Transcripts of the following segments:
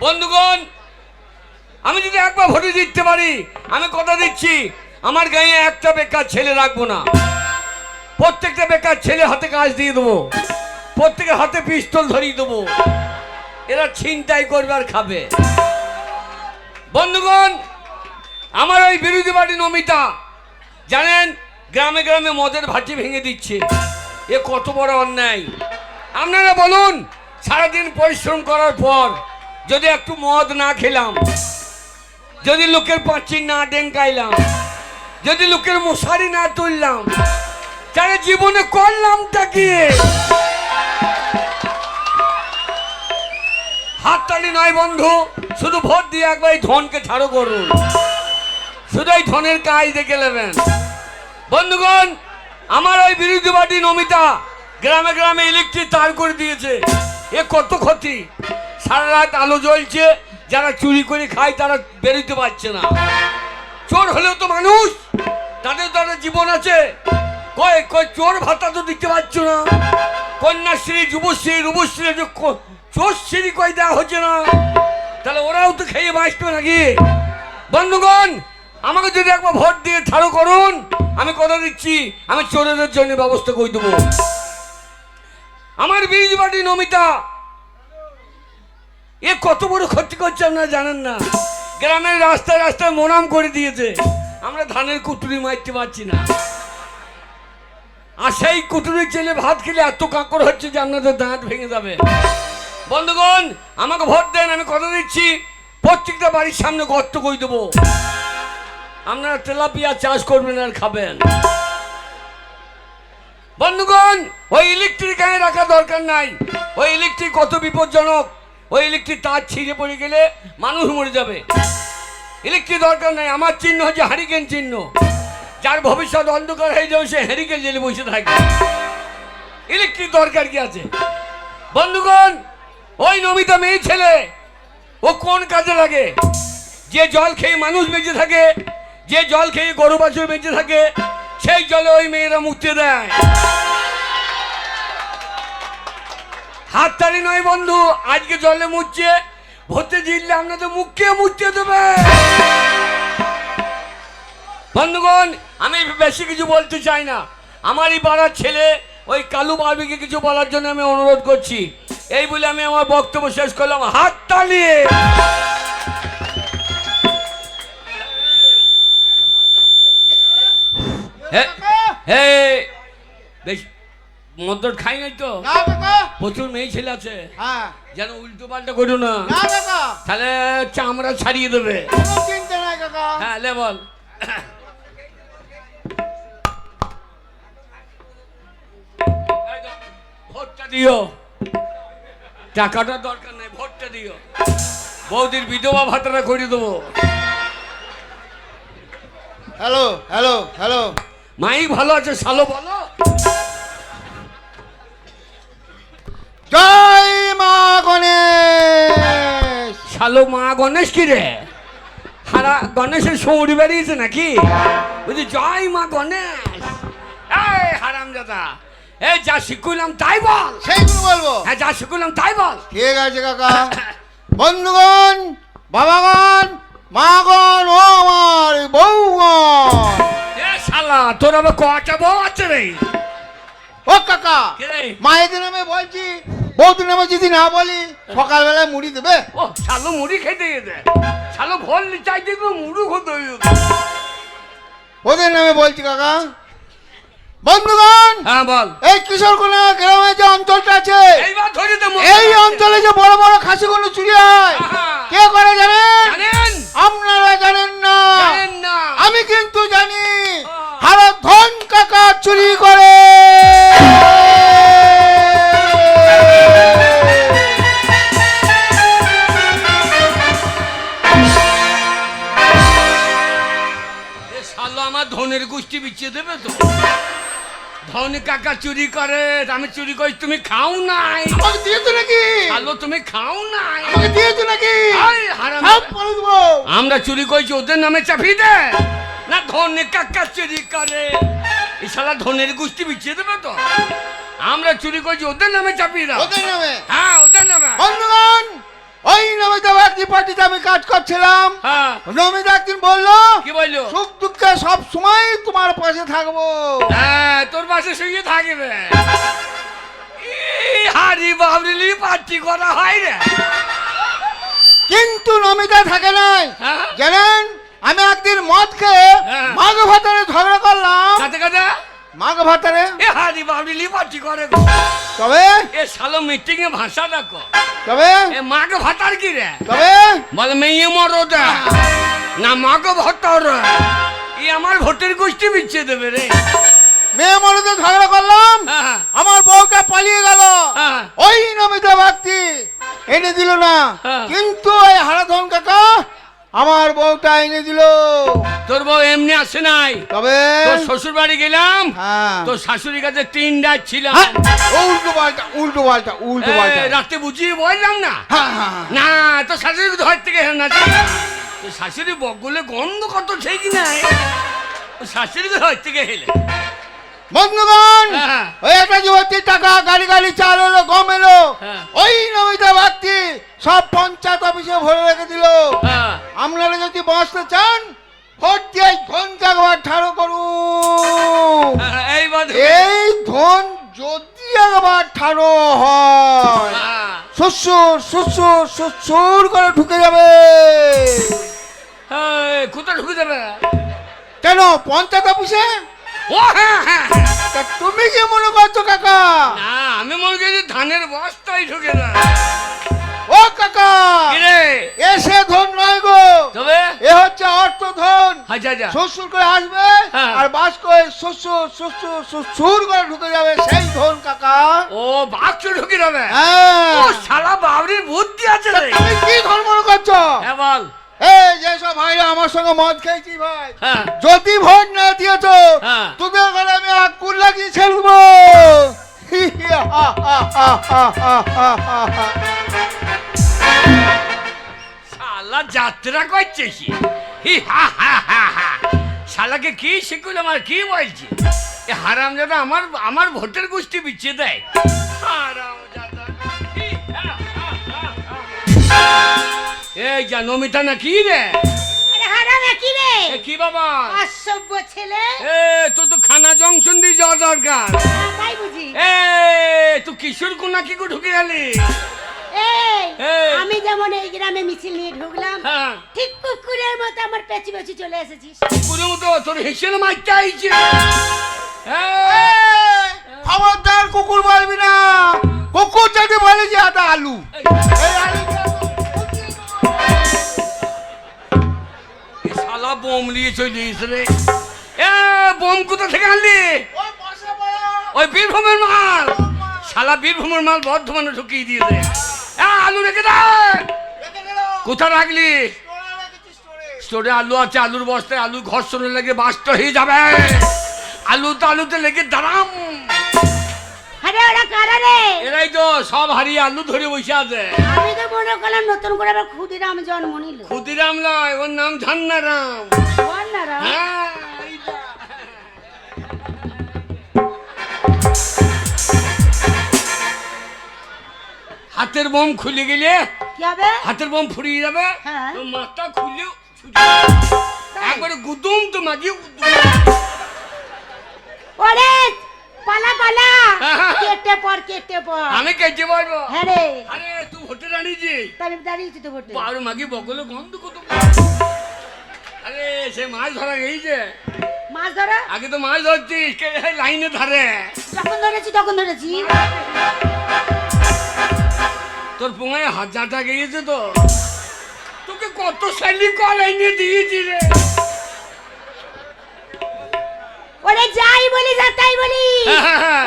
বন্ধুগণ, আমি যদি একবার ভোটে জিততে পারি, আমি কথা দিচ্ছি, আমার গায়ে একটা বেকার ছেলে রাখব না। প্রত্যেকটা বেকার ছেলে হাতে কাজ দিয়ে দেবো। প্রত্যেকের হাতে পিস্তল ধরিয়ে দেবো। এরা ছিনতাই করবে আর খাবে। বন্ধুগণ, আমার ওই বিরোধী পার্টি নমিতা, জানেন, গ্রামে গ্রামে মদের ভাটি ভেঙে দিচ্ছে। এ কত বড় অন্যায়। আপনারা বলুন, সারাদিন পরিশ্রম করার পর যদি একটু মদ না খেলাম, যদি লোকের পাঁচি না ডেঙ্কাইলাম, যদি লোকের মশারি না তুললাম, তাহলে জীবনে করলামটা কি? হাততালি নয় বন্ধু, শুধু ভোট দিয়ে একবার এই ধনকে ছাড়ো করুন শুধু এই ধনের কাজ দেখে নেবেন। বন্ধুগণ, আমার ওই বিরোধী পার্টি নমিতা গ্রামে গ্রামে ইলেকট্রিক তার করে দিয়েছে। এ কত ক্ষতি? সারা রাত আলো জ্বলছে, যারা চুরি করে খায় তারা বেরোতে পারছে না। চোর হলেও তো মানুষ, তাদের তো জীবন আছে। কয় কয়, চোর ভাতা তো দিতে পারছ না। কন্যাশ্রী, যুবশ্রী, রূপশ্রী, যে ক- চোরশ্রী কয় দেওয়া হচ্ছে না। তাহলে ওরাও তো খেয়ে বাঁচবে নাকি? বন্ধুগণ, আমাকে যদি একবার ভোট দিয়ে ছাড়ো করুন, আমি কথা দিচ্ছি, আমি চোরেদের জন্য ব্যবস্থা করে দেবো। আমার বিরোধী পার্টি নমিতা এ কত বড় ক্ষতি করছে আপনারা জানেন না। গ্রামের রাস্তায় রাস্তায় মোনাম করে দিয়েছে। আমরা ধানের কুটুরি মারতে পারছি না। আর সেই কুটুরি চেলে ভাত খেলে এত কাঁকড় হচ্ছে যে আপনাদের দাঁত ভেঙে যাবে। বন্ধুগণ, আমাকে ভোট দেন, আমি কথা দিচ্ছি। প্রত্যেকটা বাড়ির সামনে গর্ত করে দেবো। আপনারা তেলাপিয়া চাষ করবেন আর খাবেন। বন্ধুগণ, ওই ইলেকট্রিক গায়ে রাখা দরকার নাই। ওই ইলেকট্রিক কত বিপজ্জনক। ওই ইলেকট্রিক তার ছিঁড়ে পড়ে গেলে মানুষ মরে যাবে। ইলেকট্রিক দরকার নাই, আমার চিহ্ন হচ্ছে হারিকেন চিহ্ন। যার ভবিষ্যৎ অন্ধকার হয়ে যাবে, সে হ্যারিকেন জেলে বসে থাকে ইলেকট্রিক দরকার কি আছে? বন্ধুগণ, ওই নমিতা মেয়ে ছেলে, ও কোন কাজে লাগে? যে জল খেয়ে মানুষ বেঁচে থাকে, যে জল খেয়ে গরু বাছুর বেঁচে থাকে, সেই জলে ওই মেয়েরা মুক্তি দেয়। হাততালি নয় বন্ধু, আজকে জলে মুচ্ছে ভর্তি জিতলে আপনাদের মুখকে মুছতে দেবে। বন্ধুগণ, আমি বেশি কিছু বলতে চাই না। আমারই পাড়ার ছেলে, ওই কালু বারবিকে কিছু বলার জন্য আমি অনুরোধ করছি। এই বলে আমি আমার বক্তব্য শেষ করলাম। হাত তালিয়ে হে- হে মদ্যট খাই নাই তো। প্রচুর মেয়ে ছেলে আছে। হ্যাঁ। যেন উল্টো পাল্টা করো না। তাহলে চামড়া ছাড়িয়ে দেবে। হ্যাঁ লে বল। ভোটটা দিও। টাকাটা দরকার নাই ভোটটা দিও। বৌদির বিধবা ভাতাটা করে দেবো। Hello hello hello. মাই ভালো আছে সালো বলো শালো মা গণেশ কি রে? হারা গণেশের সৌরি বেরিয়েছে নাকি? বলছি জয় মা গণেশ। এই হারাম দাদা এই যা শিখলাম তাই বল। সেইগুলো বলব। হ্যাঁ যা শিখলাম তাই বল। ঠিক আছে কাকা। বন্ধুগণ বাবাগণ মাগণ ও আমার বউগণ। এ শালা তোর আবার কটা বউ আছে রে? ও কাকা? মায়েদের নামে বলছি বৌদির নামে যদি না বলি সকালবেলায় মুড়ি দেবে? ও শালো মুড়ি খেতে গেছে। শালো ভোল চাই দেখব মুড়ু হতো ওদের নামে বলছি কাকা। বন্ধুগণ হ্যাঁ বল। এই কিশোরকোনা গ্রামে যে অঞ্চলটা আছে এই অঞ্চলে যে বড় বড় খাসিগুলো চুরি হয় কে করে জানেন? আপনারা জানেন ধন কাকা চুরি করে আমি চুরি করি তুমি খাও নাই। আমাকে দিয়েছ নাকি? শালো তুমি খাও নাই। আমাকে দিয়েছ নাকি? আমরা চুরি করছি ওদের নামে চাপিয়ে দে। না ধনে কাকা চুরি করে। শালা ধনের গোষ্ঠী বিছিয়ে দেবে তো। আমরা চুরি করছি ওদের নামে চাপিয়ে দাও। ওদের নামে? হ্যাঁ ওদের নামে। বন্ধুগণ ওই আমি কাজ করছিলাম। হ্যাঁ। নমিতা একদিন বলল কি বলল? সুখ দুঃখে সব সময় তোমার পাশে থাকব। হ্যাঁ তোর পাশে শুয়ে থাকবে। হারি বাবরিলি পার্টি করা হয় রে কিন্তু নমিতা থাকে নাই। হ্যাঁ। জানেন আমি একদিন মদ খেয়ে। মাঘ ভাতারে ঝগড়া করলাম। কাতে ভাতারে। এ হারি বাবরিলি পার্টি করে গো। তবে? এ শালো মিটিং এ ভাষা দেখো। তবে? এ মাকে ভাতার কি রে? তবে? বলে মেয়ে মরো দে। না মাকে ভত্তর ই আমার ভোটের গোষ্ঠী বিচ্ছে দেবে রে। মেয়ে মরদে ঝগড়া করলাম। হ্যাঁ, আমার বউটা পালিয়ে গেল। হ্যাঁ। ওই নমিতা ব্যক্তি এনে দিল না। হ্যাঁ। কিন্তু ওই হারাধন কাকা আমার বউটা এনে দিল। তোর বউ এমনি আসে নাই। তবে? তোর শ্বশুর বাড়ি গেলাম হ্যাঁ। তোর শাশুড়ির কাছে তিন রাত ছিলাম। হ্যাঁ, উল্টো পাল্টা উল্টো পাল্টা উল্টো পাল্টা। রাতে বুঝিয়ে বললাম না? হ্যাঁ। না তো শাশুড়ি ধর থেকে না শাশুড়ি বকগুলে গন্ধ কত ঠিক নাই? তো শাশুড়ি ধর থেকে হেলে বন্ধুগণ হ্যাঁ। ওই একটা যুবতীর টাকা গাড়ি গাড়ি চাল এলো গম এলো। হ্যাঁ। ওই নমিতা ব্যক্তি সব পঞ্চায়েত অফিসে ভরে রেখে দিল। হ্যাঁ। আপনারা যদি বাঁচতে চান ভোট দিয়ে ঘণ্টা একবার ঠাড়ো করুন। হ্যাঁ, এই ধন যদি একবার ঠাড়ো হয় হ্যাঁ, শ্বশুর শ্বশুর শ্বশুর করে ঢুকে যাবে। কোথায় ঢুকে যাবে? কেন পঞ্চায়েত অফিসে? ও হ্যাঁ হ্যাঁ হ্যাঁ। তা তুমি কি মনে করছ কাকা? না আমি মনে করি ধানের বস্তায় ঢুকে না ও কাকা! কিরে? এসে ধন নয় গো। তবে? এ হচ্ছে অর্থ ধন আচ্ছা আচ্ছা। শ্বশুর করে আসবে হ্যাঁ। আর বাস করে শ্বশুর শ্বশুর শ্বশুর করে ঢুকে যাবে সেই ধন কাকা। ও বাক্স ঢুকে যাবে? হ্যাঁ। ও শালা বাবরির বুদ্ধি আছে রে। তুমি কি ধন মনে করছ? হ্যাঁ বল। এই যেসব ভাইরা আমার সঙ্গে মদ খেয়েছি ভাই হ্যাঁ যদি ভোট না দিয়েছ হ্যাঁ। তোদের ঘরে আমি আকুল লাগিয়ে ছেড়বো শালা যাত্রা করছে সে হি হা হা হা হা শালাকে কি শিখলাম আমার কি বলছি এ হারাম দাদা আমার আমার ভোটের গোষ্ঠী বিচ্ছে দেয় হারাম দাদা এই যা নমিতা না কি রে? কি রে? কি বাবা? অসভ্য ছেলে। এ তো তো খানা জংশন দিয়ে যাওয়া দরকার। হ্যাঁ, তাই বুঝি। এ তুই কিশোর কোনা কি করে ঢুকে গেলি। আমি যেমন এই গ্রামে মিছিল নিয়ে ঢুকলাম হ্যাঁ। ঠিক কুকুরের মতো আমার পেছি পেছি চলে এসেছিস। পুরো মতো তোর হিসেল মারতে আইছে। হ্যাঁ এই, খবরদার কুকুর বলবি না। কুকুর যদি বলে যে এটা আলু। এই আলু শালা বোম নিয়ে চলে রে। এ বোম কোথা থেকে আনলি? ওই বীরভূমের মাল। শালা বীরভূমের মাল বর্ধমানে ঢুকিয়ে দিয়েছে আলু রেখে দে। কোথা রাখলি। স্টোরে আলু আছে আলুর বস্তায় আলু ঘর্ষণে লেগে বাস্ট হয়ে যাবে। আলু তো আলুতে লেগে দাঁড়াম। আরে ওরা কারা রে? এরাই তো সব হারিয়ে আলু ধরে বসে আছে। আমি তো মনে করলাম নতুন করে আবার ক্ষুদিরাম জন্ম নিল। ক্ষুদিরাম নয় ওর নাম ঝন্নারাম। হ্যাঁ হাতের বোম খুলে গেলে কি হবে? হাতের বোম ফুরিয়ে যাবে। হ্যাঁ। তো মাথা খুলে একবারে গুদুম তো মাগিয়ে ওরে পালা পালা। হ্যাঁ। কেটে পর কেটে পর। আমি কেটে পারব হ্যাঁ রে। আরে তুই ভোটে আনিছি তাহলে দাঁড়িয়েছি তো ভোটে। বারো মাগি বগলে গন্ধ কত আরে সে মাছ ধরা গেছে মাছ ধরা? আগে তো মাছ ধরছিস লাইনে ধরে? যখন ধরেছি তখন ধরেছি। তোর পোঙায় হাজারটা গিয়েছে তো। তোকে কত স্যালি কল এনে দিয়েছি রে। ওরে যাই বলি যা তাই বলি।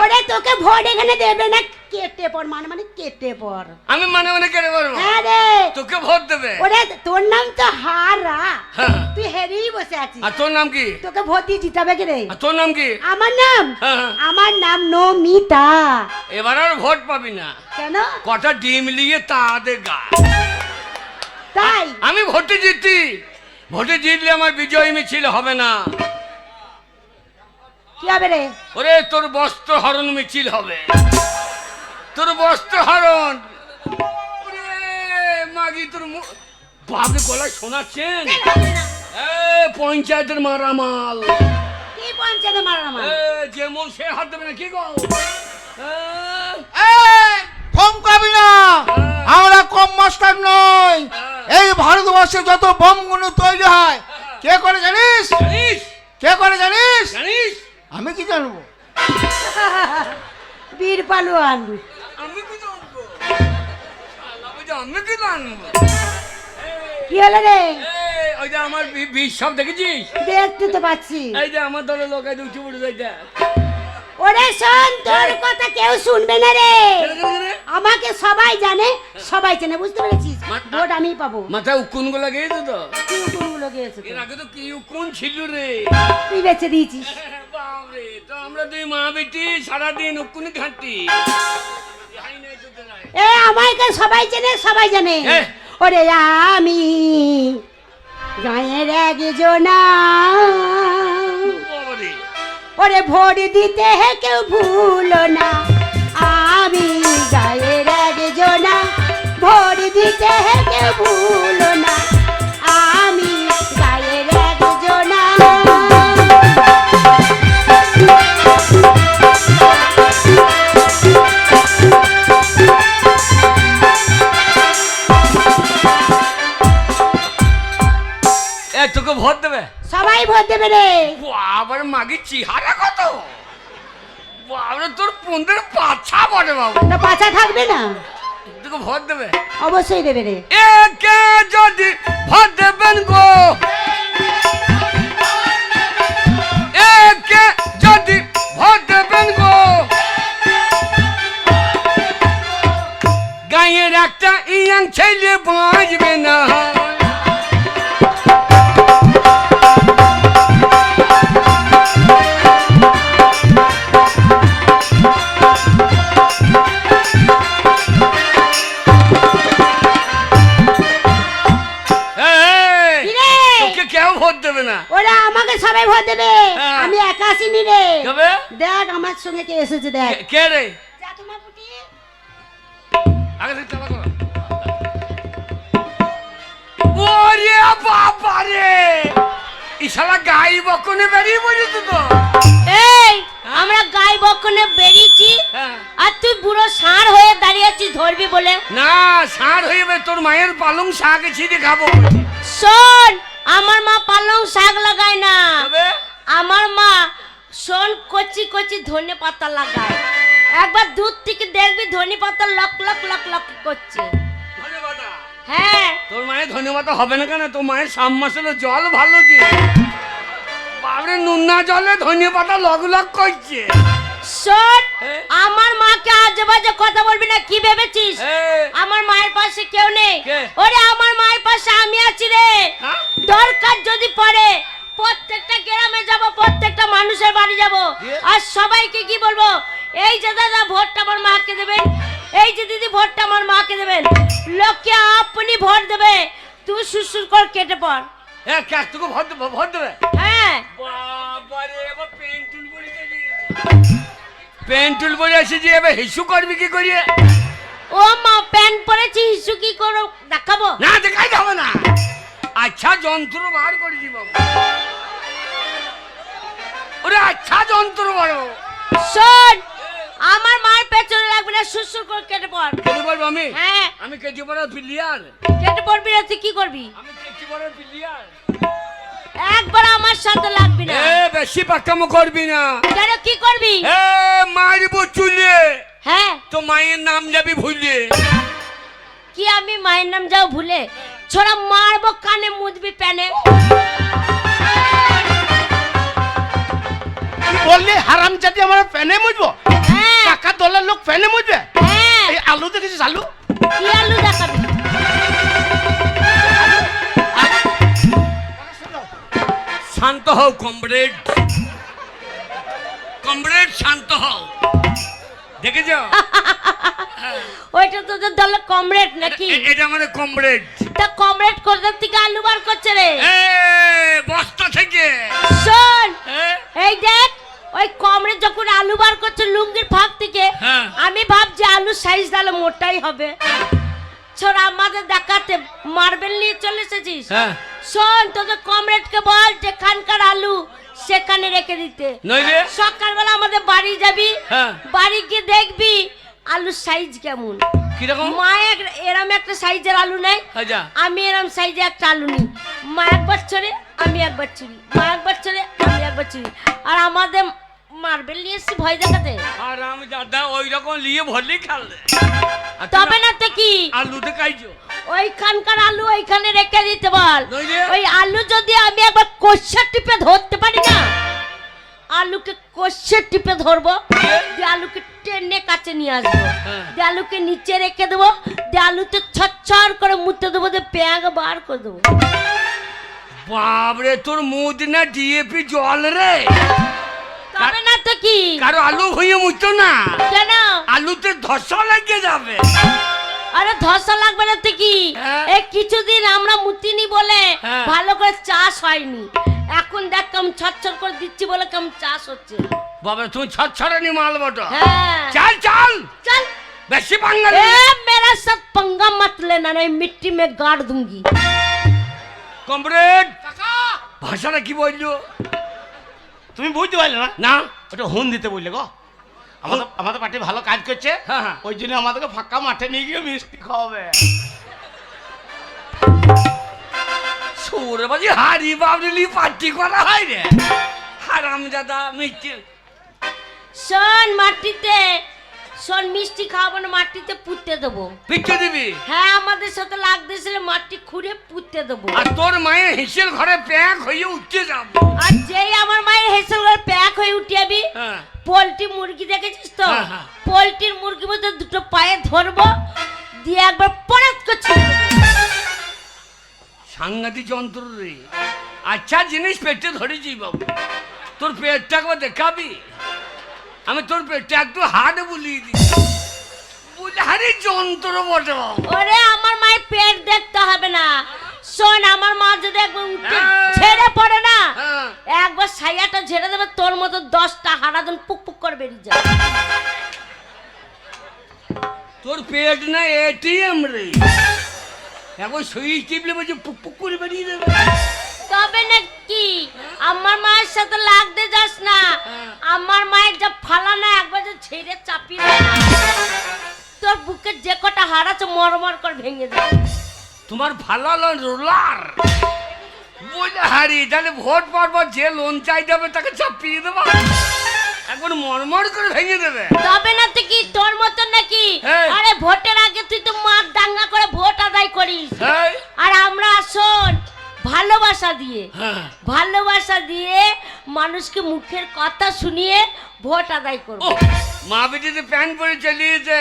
ওরে তোকে ভোট এখানে দেবে না কেটে পর মানে মানে কেটে পর আমি মানে মানে কেড়ে পারব হ্যাঁ রে। তোকে ভোট দেবে। ওরে তোর নাম তো হারা। তুই হেরেই বসে আছিস। আর তোর নাম কি? তোকে ভোট দিয়ে জিতাবে কে রে? আর তোর নাম কি? আমার নাম। আমার নাম নমিতা। এবার আর ভোট পাবি না। কেন? কটা ডিম নিয়ে তা দে গা। তাই? আমি ভোটে জিতি ভোটে জিতলে আমার বিজয় মিছিল হবে না। কি হবে রে? ওরে তোর বস্ত্র হরণ মিছিল হবে। তোর বস্ত্র হরণ। ওরে মাগি তোর বাপরে গলায় শোনাচ্ছেন? পঞ্চায়েতের মারামাল। কি পঞ্চায়েতে মারা আমার এ যেমন সে হাত দেবে না কি গো? এ, কম খাবি না। আমরা কম মাস্টার নই। এই ভারতবর্ষে যত বোমগুলো তৈরি হয়। কে করে জানিস? জানিস? কে করে জানিস? জানিস? আমি কি জানব? বীর পালোয়ান। আমি কি জানব? আমি কি জানব? কি হলো রে? ওই যে আমার বিষ সব দেখেছিস? দেখতে তো পাচ্ছি। এই যে আমার দলের লোক যে উঁচু পড়ে। ওরে শোন তোর কথা কেউ শুনবে না রে? আমাকে সবাই জানে সবাই জানে বুঝতে পেরেছিস? ভোট আমি পাবো। মাথায় উকুনগুলো গিয়েছে তো? কি কোনগুলো গিয়েছে এর আগে তো কি উকুন ছিল রে? তুই বেঁচে দিয়েছিস। বাপরে তো আমরা দুই মা বেটি সারাদিন উকুনি ঘাঁটি। এ আমাকে সবাই চেনে সবাই জানে। ওরে আমি গায়ের একজনা। ওরে ভোট দিতে হে কেউ ভুলো না। আমি গায়ের সবাই ভোট দেবে রে। বাবার মাগে চিহারা কত? বাবরে তোর পন্দের পাছা বটে বাবু। না পাছা থাকবে না। তোকে ভোট দেবে। অবশ্যই দেবে রে। একে যদি ভোট দেবেন গো একে যদি ভোট দেবেন গো গায়ের একটা ইয়াং ছেলে বাঁচবে না। ছিঁড়ে খাব। শোন আমার মা পালং শাক লাগায় না। আমার মা শোন কচি কচি ধনে পাতা লাগায়। একবার দূর থেকে দেখবি ধনে পাতা লক লক লক লক করছে। হ্যাঁ। তোর মায়ের ধন্যবাদ হবে না কেন? তোর মায়ের সাম মাসের জল ভালো যে। বাবরে নুনা জলে ধন্যবাদ লগ লগ করছে। শোন হ্যাঁ? আমার মাকে আজে বাজে কথা বলবি না কি ভেবেছিস? আমার মায়ের পাশে কেউ নেই? ওরে আমার মায়ের পাশে আমি আছি রে। হ্যাঁ? দরকার যদি পড়ে প্রত্যেকটা গ্রামে যাব প্রত্যেকটা মানুষের বাড়ি যাব। আর সবাইকে কি বলব? এই যে দাদা ভোটটা আমার মাকে দেবেন। এই যে দিদি ভোটটা আমার মাকে দেবেন। লোককে আপনি ভোট দেবে। তুই সুসুর কর কেটে পড়। তোকে ভোট দেবে ভোট দেবে? হ্যাঁ। বাবারে এবার পেন্টুল বলে পেন্টুল বলে এসেছি এবার হিসু করবি কি করিয়ে? ও মা প্যান্ট পরেছি হিসু কি করো? দেখাবো? না দেখাই যাবে না। আচ্ছা যন্ত্র বার করেছি বাবু ওরে আচ্ছা যন্ত্র বড়। শোন আমার মায়ের পেছনে লাগবে না সুসুর করে কেটে পড় কেটে বলব আমি? হ্যাঁ। আমি কেটে বড় প্লেয়ার কেটে পড়বি তুই কি করবি? আমি কেটে বড় প্লেয়ার একবার আমার সাথে লাগবি না। এ বেশি পাকামো করবি না। কেন কি করবি? এ মারবো চুলে। হ্যাঁ। তো মায়ের নাম যাবি ভুলে। কি আমি মায়ের নাম যাও ভুলে? ছোড়া মারবো কানে মুদবি প্যানে। বললি? হারাম জাতি আমার ফ্যানে মুজবো হ্যাঁ। টাকা দলের লোক ফ্যানে মুজবে হ্যাঁ। এই আলু দেখেছিস আলু? কি আলু দেখাবি? শান্ত হও কমরেড। কমরেড শান্ত হও। দেখেছ? ওইটা তোদের দলে কমরেড নাকি? এটা আমাদের কমরেড। তা কমরেড কোথার থেকে আলু বার করছে রে? এ বস্তা থেকে। শোন এই দেখ ওই কমরেড যখন আলু বার করছে লুঙ্গির ফাঁক থেকে হ্যাঁ। আমি ভাবছি আলুর সাইজ তাহলে মোটাই হবে। বছর আমাদের দেখাতে মার্বেল নিয়ে চলে এসেছিস? হ্যাঁ। শোন তোকে কমরেডকে বল যেখানকার আলু সেখানে রেখে দিতে। নইলে সকালবেলা আমাদের বাড়ি যাবি হ্যাঁ। বাড়ি গিয়ে দেখবি আলুর সাইজ কেমন। কীরকম? মা এক এরম একটা সাইজের আলু নেই আচ্ছা আমি এরম সাইজে একটা আলু নিই। মা একবার ছড়ে আমি একবার চুরি মা একবার ছড়ে আমি একবার চুরি আর আমাদের মার্বেল নিয়ে এসছি ভয় দেখাতে। আর আমি দাদা ওই রকম নিয়ে ভরলি খালে তবে না তো কি? আলুতে খাইছো? ওইখানকার আলু ওইখানে রেখে দিতে বল। ওই আলু যদি আমি একবার কষা টিপে ধরতে পারি না আলুকে কষে টিপে ধরবো দিয়ে আলুকে টেনে কাছে নিয়ে আসব। হ্যাঁ। দিয়ে আলুকে নিচে রেখে দেবো দিয়ে আলুতে ছচ্ছর করে মুতে দেবো দিয়ে পেঁয়াজ বার করে দেবো। বাবরে তোর মুদ না ডিএপি জল রে। তবে না তো কি কারো আলু হয়ে মুতো না কেন আলুতে ধসা লেগে যাবে আরে ধসা লাগবে না তো কি হ্যাঁ। এই কিছুদিন আমরা মুতিনি বলে হ্যাঁ। ভালো করে চাষ হয়নি এখন দেখ কেমন ছচ্ছর করে দিচ্ছি বলে কেমন চাষ হচ্ছে বাবা তুমি ছড়ছড়ানি মাল বটো হ্যাঁ চল চল चल বেশি বাঙালি ए मेरा सब पंगा मत लेना नहीं मिट्टी में गाड़ दूंगी কমরেড ভাষাটা কি বললো তুমি বুঝতে পারলে না? না। ওটা হুন দিতে বললে গো। আমাদের আমাদের পার্টি ভালো কাজ করছে। হ্যাঁ, হ্যাঁ। ওই জন্য আমাদেরকে ফাঁকা মাঠে নিয়ে গিয়ে মিষ্টি খাওয়াবে। সৌরে বাজি হারি বাবলি পার্টি করা হয় রে। হারাম দাদা মিষ্টি শোন মাটিতে শোন মিষ্টি খাওয়াবো না মাটিতে পুঁততে দেবো। পিঠে দিবি? হ্যাঁ আমাদের সাথে লাগতে ছিল মাটি খুঁড়ে পুঁততে দেবো। আর তোর মায়ের হিসের ঘরে প্যাক হয়ে উঠতে যাব। আর যেই আমার মায়ের হেসেল করে প্যাক হয়ে উঠে যাবি হ্যাঁ। পোলট্রি মুরগি দেখেছিস তো? হ্যাঁ, হ্যাঁ। পোলট্রির মুরগির মধ্যে দুটো পায়ে ধরবো দিয়ে একবার পরাত করছি। সাংঘাতিক যন্ত্র রে। আচ্ছা জিনিস পেটে ধরেছি বাবু। তোর পেটটা একবার দেখাবি? আমি তোর পেটটা একটু হাট বুলিয়ে দিই বুঝলে হারি যন্ত্র বটে ওরে আমার মায়ের পেট দেখতে হবে না। শোন আমার মা যদি একবার উঠে হ্যাঁ। ছেড়ে পড়ে না হ্যাঁ। একবার সাইয়াটা ঝেড়ে দেবে তোর মতো দশটা হারাদন পুক পুক করে বেরিয়ে যাবে তোর পেট না এটিএম রে। এখন সুইচ টিপলে বলছে পুক পুক করে বেরিয়ে দেবে। তবে না কি আমার মায়ের সাথে লাগতে যাস না। হ্যাঁ। আমার মায়ের যা ফালানা একবার যে ছেড়ে চাপিয়ে তোর বুকের যে কটা হাড় আছে মরমর করে ভেঙে দেবে তোমার ভালো রোলার। বলে হারি তাহলে ভোট পরপর যে লোন চাই যাবে তাকে চাপিয়ে দেবো। এখন মরমর করে ভেঙে দেবে। তবে না তো কি? তোর মতন নাকি? হ্যাঁ। আরে ভোটের আগে তুই তো মার দাঙ্গা করে ভোট আদায় করিস। হ্যাঁ। আর আমরা শোন ভালোবাসা দিয়ে হ্যাঁ। ভালোবাসা দিয়ে মানুষকে মুখের কথা শুনিয়ে ভোট আদায় করব। মা বেটিতে প্যান্ট পরে চালিয়েছে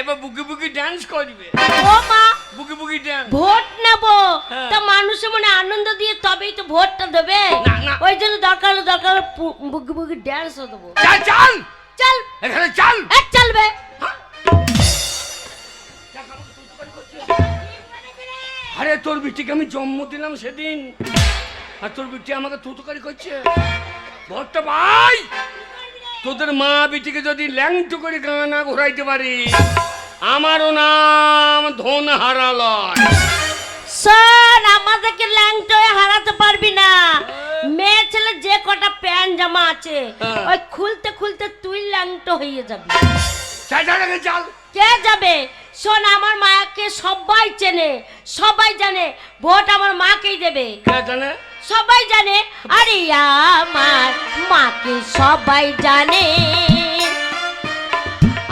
এবার বুকি বুকি ডান্স করবে। ও মা বুকি বুকি ডান্স ভোট নেব। হ্যাঁ। তা মানুষের মনে আনন্দ দিয়ে তবেই তো ভোটটা দেবে। ওই জন্য দরকার হলে দরকার হলে বুকি বুকি ড্যান্সও দেবো। চল চল! চল। এখানে চল! চলবে। আরে তোর বিটিকে আমি জন্ম দিলাম সেদিন। আর তোর বিটি আমাকে তুতুকারি করছে। ভোটটা ভাই তোদের মা বিটিকে যদি ল্যাংটু করে গানা ঘোরাইতে পারি আমারও নাম ধন হারালয় শোন আমাদেরকে ল্যাংটোয় হারাতে পারবি না। মেয়ে ছেলে যে কটা প্যান্ট জামা আছে হ্যাঁ। ওই খুলতে খুলতে তুই ল্যাংটো হয়ে যাবি। চাই চাই চাল। কে যাবে? শোন আমার মাকে সবাই চেনে সবাই জানে ভোট আমার মাকেই দেবে। কে জানে? সবাই জানে আরে আমার মাকে সবাই জানে।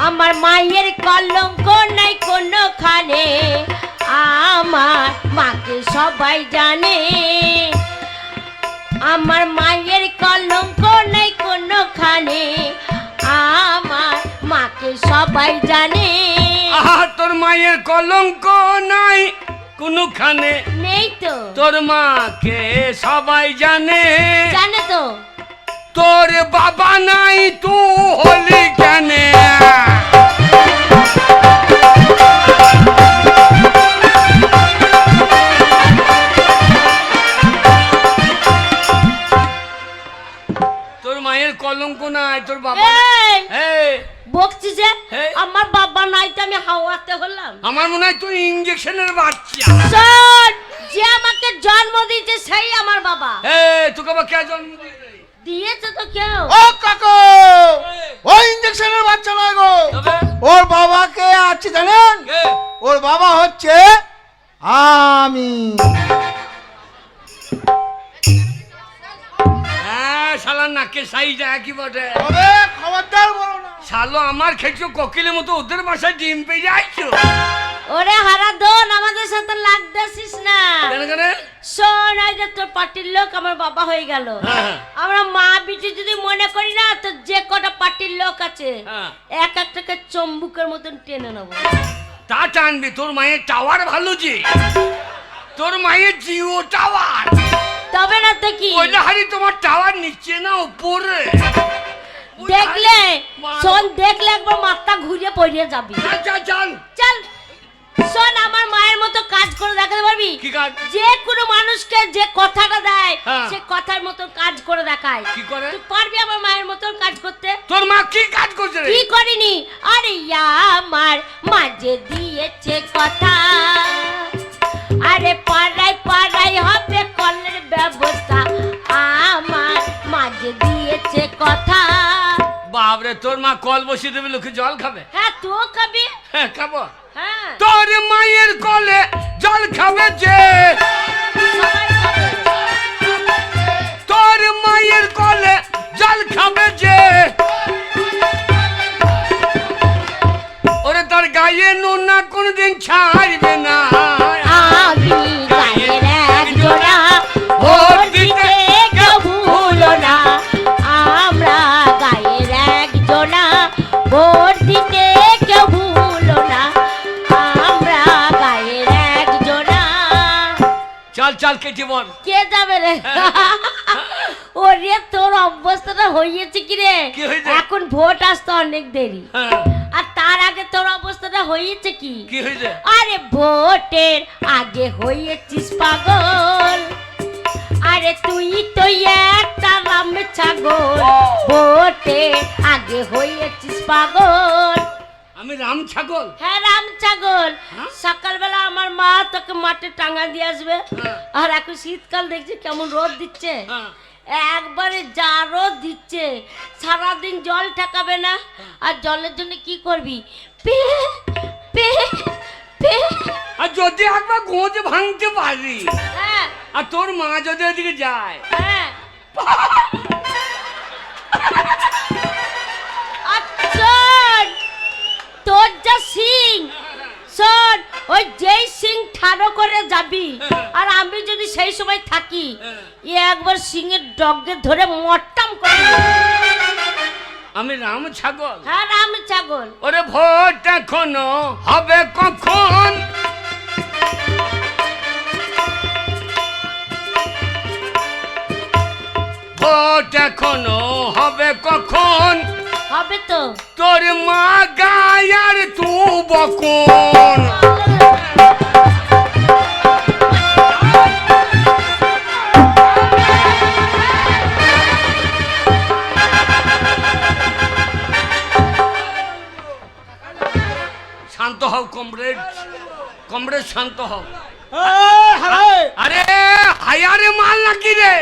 আমার মায়ের কলঙ্ক নাই কোনোখানে আমার মাকে সবাই জানে। আমার মায়ের কলঙ্ক নাই কোনোখানে আমার মাকে সবাই জানে। আহা তোর মায়ের কলঙ্ক নাই কোনখানে। নেই তো। তোর মাকে সবাই জানে। জানে তো। তোর বাবা নাই তু হলি কেনে? মায়ের কলঙ্ক নাই তোর বাবা বকছি যে। আমার বাবা নাই তো আমি হাওয়াতে হলাম। আমার মনে হয় তুই ইঞ্জেকশনের বাচ্চা। যে আমাকে জন্ম দিয়েছে সেই আমার বাবা। তোকে আবার কে জন্ম দিয়েছে? দিয়েছে তো কেউ। ও কাকু ও ইঞ্জেকশনের বাচ্চা নয় গো। ওর বাবাকে আছে জানেন? ওর বাবা হচ্ছে আমি। শালার নাকে সাইজ একই বটে। তবে খবরদার বলো না। শালো আমার খেয়েছো কোকিলের মতো ওদের বাসায় ডিম পেয়ে যাইছো ওরে হারা দোন আমাদের সাথে লাগতেছিস না। কেন কেন? শোন যে তোর পার্টির লোক আমার বাবা হয়ে গেল। হ্যাঁ। আমরা মা বিটি যদি মনে করি না তো যে কটা পার্টির লোক আছে হ্যাঁ। এক একটাকে চম্বুকের মতন টেনে নেব। তা টানবি তোর মায়ের টাওয়ার ভালো যে। তোর মায়ের জিও টাওয়ার। তবে না তো কি? ওইটা হারি তোমার টাওয়ার নিচে না উপরে। দেখলে? শোন দেখলে একবার মাথা ঘুরিয়ে পড়িয়ে যাবি। আচ্ছা চল চল। শোন আমার মায়ের মতো কাজ করে দেখাতে পারবি? কি কাজ? যে কোনো মানুষকে যে কথাটা দেয় হ্যাঁ। সে কথার মতো কাজ করে দেখায়। কি করে? তুই পারবি আমার মায়ের মতন কাজ করতে? তোর মা কি কাজ করছে কি করিনি? আরে আমার মাঝে দিয়েছে কথা। আরে পাড়ায় পাড়ায় হবে কলের ব্যবস্থা। আমার মাঝে দিয়েছে কথা। বাবরে তোর মা কল বসিয়ে দেবে লোকে জল খাবে? হ্যাঁ তো খাবি। হ্যাঁ খাব। হ্যাঁ। তোর মায়ের কলে জল খাবে যে। সবাই খাবে। বল কে যাবে রে? ওরে তোর অবস্থাটা হয়েছে কি রে? এখন ভোট আসতে অনেক দেরি। হ্যাঁ, আর তার আগে তোর অবস্থাটা হয়েছে কি? কি হয়েছে? আরে ভোটের আগে হয়েছিস পাগল। আরে তুই তো একটা রাম ছাগল। ভোটের আগে হয়েছিস পাগল। আমি রাম ছাগল। হ্যাঁ রাম ছাগল। হ্যাঁ? সকালবেলা আমার মা তোকে মাঠে টাঙা দিয়ে আসবে। হ্যাঁ। আর এখন শীতকাল দেখছি কেমন রোদ দিচ্ছে। হ্যাঁ। একবারে যা রোদ দিচ্ছে সারাদিন জল ঠেকাবে না। আর জলের জন্য কি করবি? Pay pay pay. আর যদি একবার গোঁজে ভাঙতে পারি হ্যাঁ। আর তোর মা যদি ওদিকে যায় হ্যাঁ। শোন ওই যেই সিং ঠাড়ো করে যাবি আর আমি যদি সেই সময় থাকি এ একবার সিংয়ের ডগে ধরে মট্টাম করে আমি রাম ছাগল। হ্যাঁ রাম ছাগল। ওরে ভোট এখনও হবে কখন? ভোট এখনও হবে কখন? হবে তো? তোর মা গায়ার তু বকন শান্ত হও কমরেড। কমরেড শান্ত হও। আরে হায়ারে মাল নাকি রে?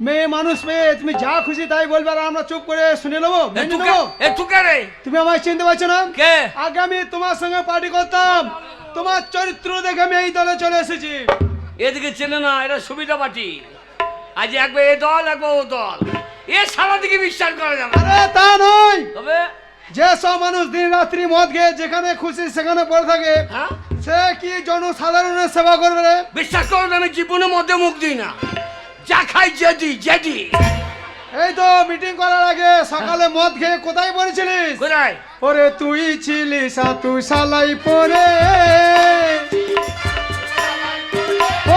মেয়ে মানুষ মেয়ে তুমি যা খুশি তাই বলবে আর আমরা চুপ করে শুনে নেব মেনে নেব? তুমি আমায় চিনতে পারছ না? আগে আমি তোমার সঙ্গে পার্টি করতাম। তোমার চরিত্র দেখে আমি এই দলে চলে এসেছি। এদিকে চেনে না এরা সুবিধা পাটি আজ একবার এ দল একবার ও দল। এ সারা দিকে বিশ্বাস করা যাবে। আরে তা নয়। তবে? যে সব মানুষ দিন রাত্রি মদ খেয়ে যেখানে খুশি সেখানে পড়ে থাকে হ্যাঁ? সে কি জনসাধারণের সেবা করবে রে? বিশ্বাস করো আমি জীবনের মধ্যে মুখ দিই না। যা খাই জেদি জেদি এই তো মিটিং করার আগে সকালে মদ খেয়ে কোথায় পড়েছিলিস? কোথায়? ওরে তুই ছিলি তুই সালাই পরে।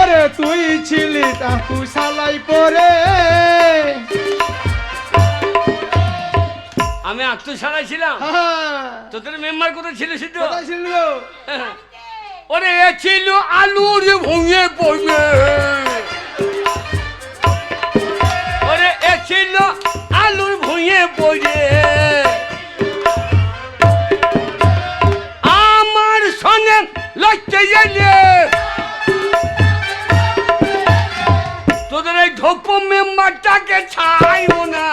ওরে তুই ছিলি তুই সালাই পরে। আমি আত্মসারাই ছিলাম। হ্যাঁ, তোদের মেম্বার কোথায় ছিল সিদ্ধ কোথায় ছিল? ওরে এ ছিল আলুর ভুঙে পড়বে। ছিল আলুর ভুঁয়ে বইয়ে আমার সনে লজ্জে তোদের এই ধোপ মেম্বারটাকে ছাইও না।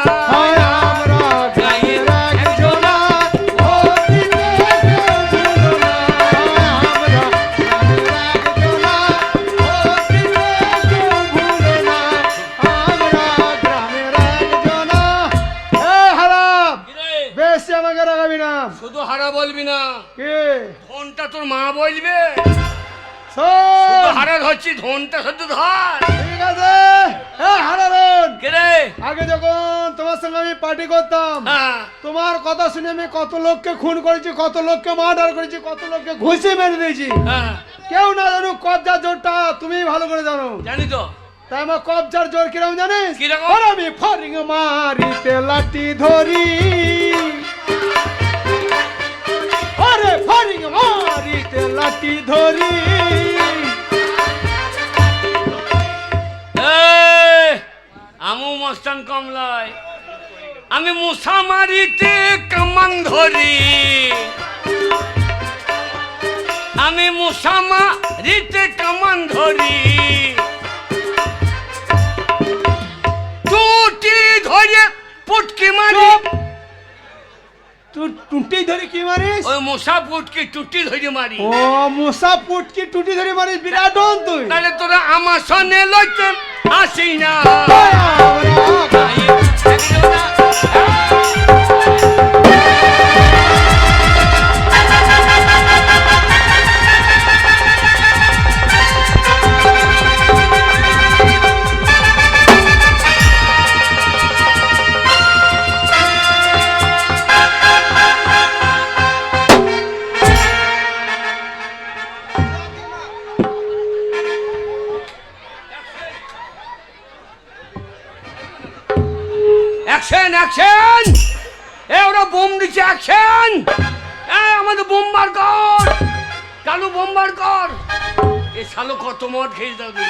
বলবে হারা ধরছি ধনটা শুধু ধর। ঠিক আছে। হারারন আগে যখন তোমার সঙ্গে আমি পার্টি করতাম হ্যাঁ। তোমার কথা শুনে আমি কত লোককে খুন করেছি কত লোককে মার্ডার করেছি কত লোককে ঘুষি মেরে দিয়েছি। হ্যাঁ। কেউ না জানো কবজার জোরটা তুমি ভালো করে জানো। জানি তো। তাই আমার কবজার জোর কীরকম জানিস? কীরকম? আমি ফরিং মারিতে লাঠি ধরি। আরে ফরিং মারিতে লাঠি ধরি। আমু মস্তান কমলায় আমি মুসা মারিতে কামান ধরি। আমি মুসা মারিতে কামান ধরি। টুটি ধরে পুটকি মারি। তুই টুটি ধরে কি মারিস ওই মশা পুটকি টুটি ধরে মারি ও মুসা পুটকি টুটি ধরে মারিস বিরাট ডন তুই তাহলে তোরা আমার সনে লইতে আসি না কত মদ খেয়ে